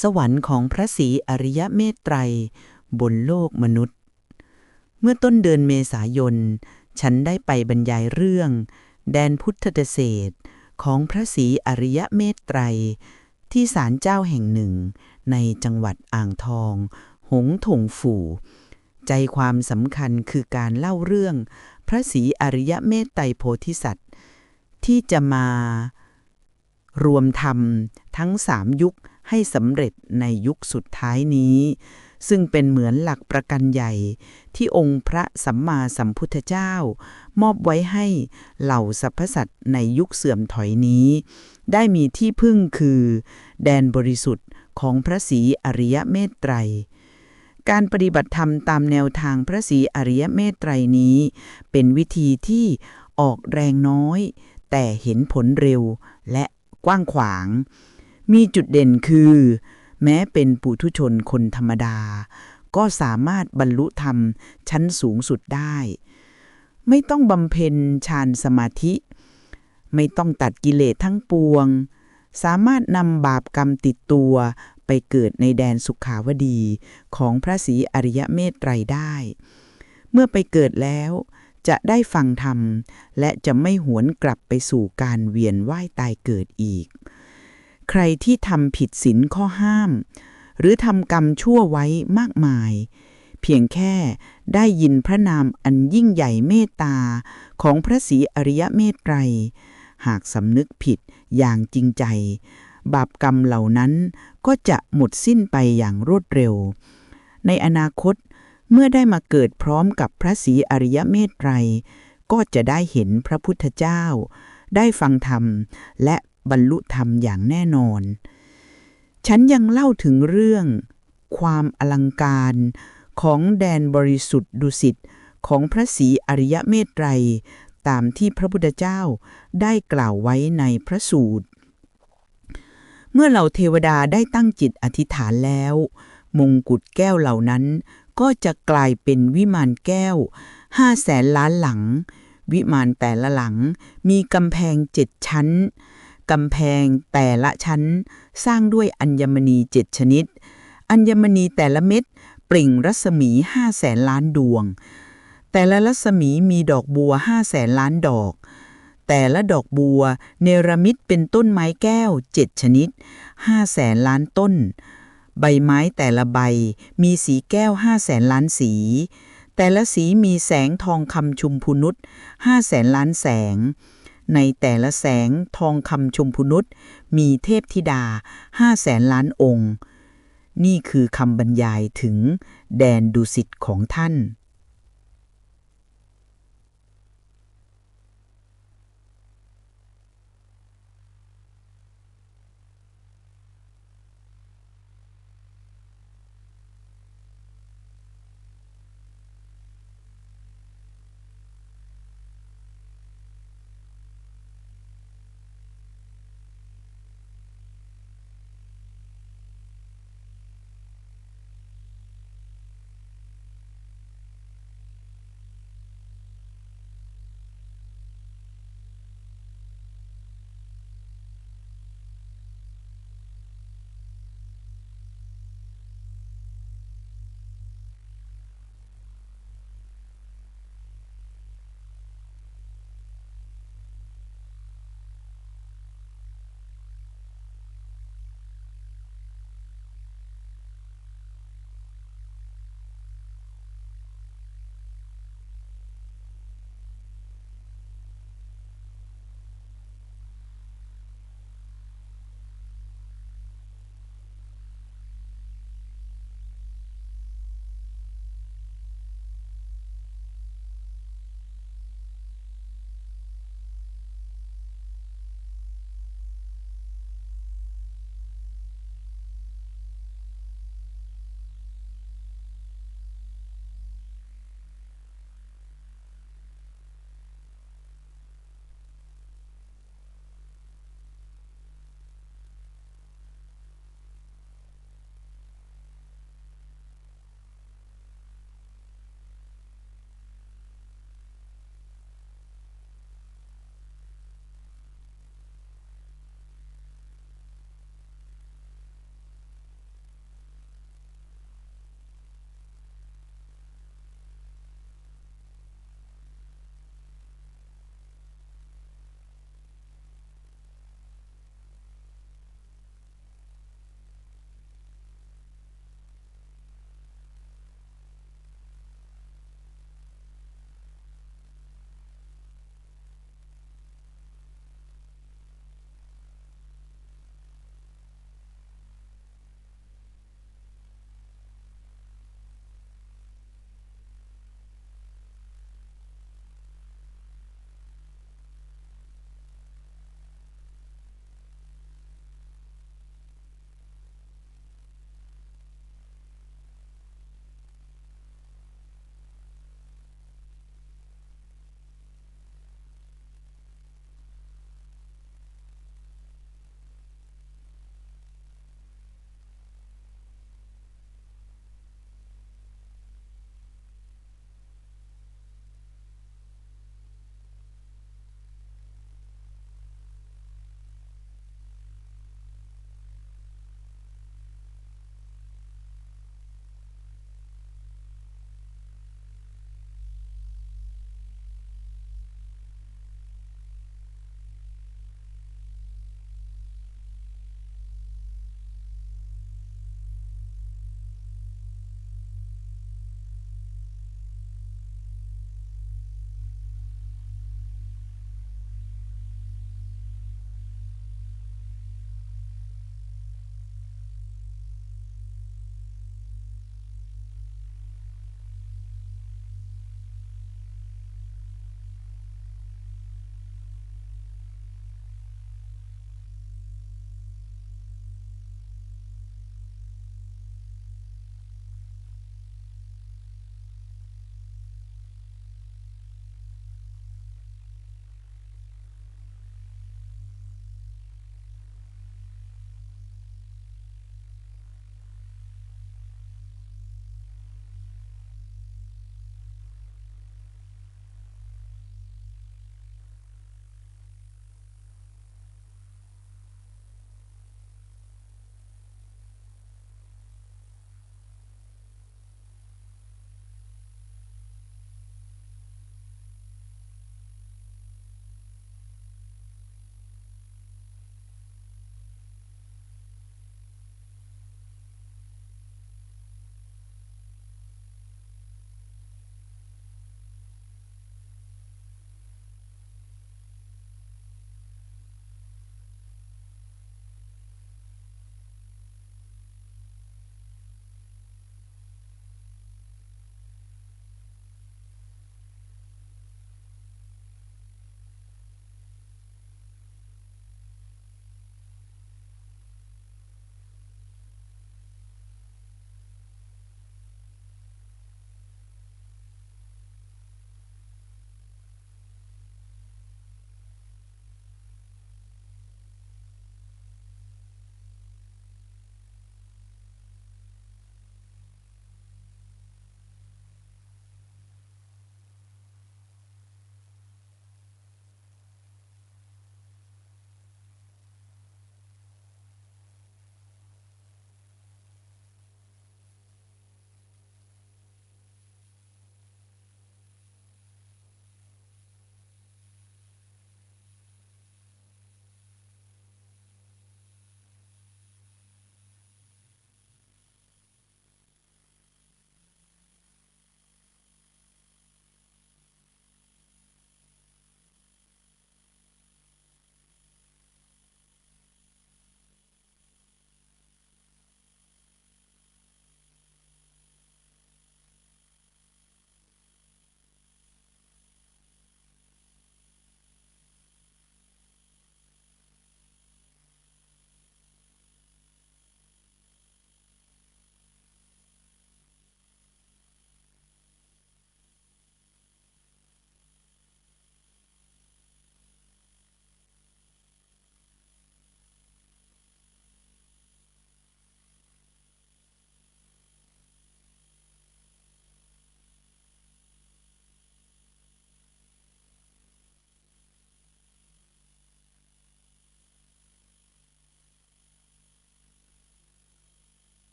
สวรรค์ของพระศรีอริยเมตไตร บนโลกมนุษย์ เมื่อต้นเดือนเมษายน ฉันได้ไปบรรยายเรื่อง แดนพุทธเดเศษของพระศรีอริยเมตไตร ที่ศาลเจ้าแห่งหนึ่ง ในจังหวัดอ่างทอง หงถงฝู่ ใจความสำคัญคือการเล่าเรื่อง พระศรีอริยเมตไตรโพธิสัตว์ ที่จะมารวมธรรมทั้งสามยุค ให้สำเร็จในยุคสุดท้ายนี้ ซึ่งเป็นเหมือนหลักประกันใหญ่ ที่องค์พระสัมมาสัมพุทธเจ้า มอบไว้ให้เหล่าสรรพสัตว์ในยุคเสื่อมถอยนี้ ได้มีที่พึ่งคือ แดนบริสุทธิ์ของพระศรีอริยเมตไตรการปฏิบัติธรรมตามแนวทางพระศรีอริยเมตไตรนี้ เป็นวิธีที่ออกแรงน้อย แต่เห็นผลเร็วและกว้างขวาง มีจุดเด่นคือ แม้เป็นปุถุชนคนธรรมดา ก็สามารถบรรลุธรรมชั้นสูงสุดได้ ไม่ต้องบำเพ็ญฌานสมาธิ ไม่ต้องตัดกิเลสทั้งปวง สามารถนำบาปกรรมติดตัวไปเกิดในแดนสุขาวดีของพระศรีอริยเมตไตรได้ เมื่อไปเกิดแล้วจะได้ฟังธรรม และจะไม่หวนกลับไปสู่การเวียนว่ายตายเกิดอีก ใครที่ทำผิดศีลข้อห้าม หรือทำกรรมชั่วไว้มากมาย เพียงแค่ได้ยินพระนามอันยิ่งใหญ่เมตตาของพระศรีอริยเมตไตร หากสำนึกผิดอย่างจริงใจ บาปกรรมเหล่านั้นก็จะหมดสิ้นไปอย่างรวดเร็ว ในอนาคตเมื่อได้มาเกิดพร้อมกับพระศรีอริยเมตไตร ก็จะได้เห็นพระพุทธเจ้า ได้ฟังธรรม และ บรรลุธรรมอย่างแน่นอน ฉันยังเล่าถึงเรื่อง ความอลังการของแดนบริสุทธิ์ดุสิตของพระศรีอริยเมตไตรตามที่พระพุทธเจ้าได้กล่าวไว้ในพระสูตร เมื่อเหล่าเทวดาได้ตั้งจิตอธิษฐานแล้ว มงกุฎแก้วเหล่านั้นก็จะกลายเป็นวิมานแก้วห้าแสนล้านหลัง วิมานแต่ละหลังมีกำแพงเจ็ดชั้น กำแพงแต่ละชั้น สร้างด้วยอัญมณีเจ็ดชนิด อัญมณีแต่ละเม็ดปริ่งรัศมีห้าแสนล้านดวง แต่ละรัศมีมีดอกบัวห้าแสนล้านดอก แต่ละดอกบัว เนรมิตเป็นต้นไม้แก้วเจ็ดชนิดห้าแสนล้านต้น ใบไม้แต่ละใบมีสีแก้วห้าแสนล้านสี แต่ละสีมีแสงทองคำชุมพูนุษห้าแสนล้านแสง ในแต่ละแสงทองคำชมพูนุษมีเทพธิดาห้าแสนล้านองค์ นี่คือคำบรรยายถึงแดนดุสิตของท่าน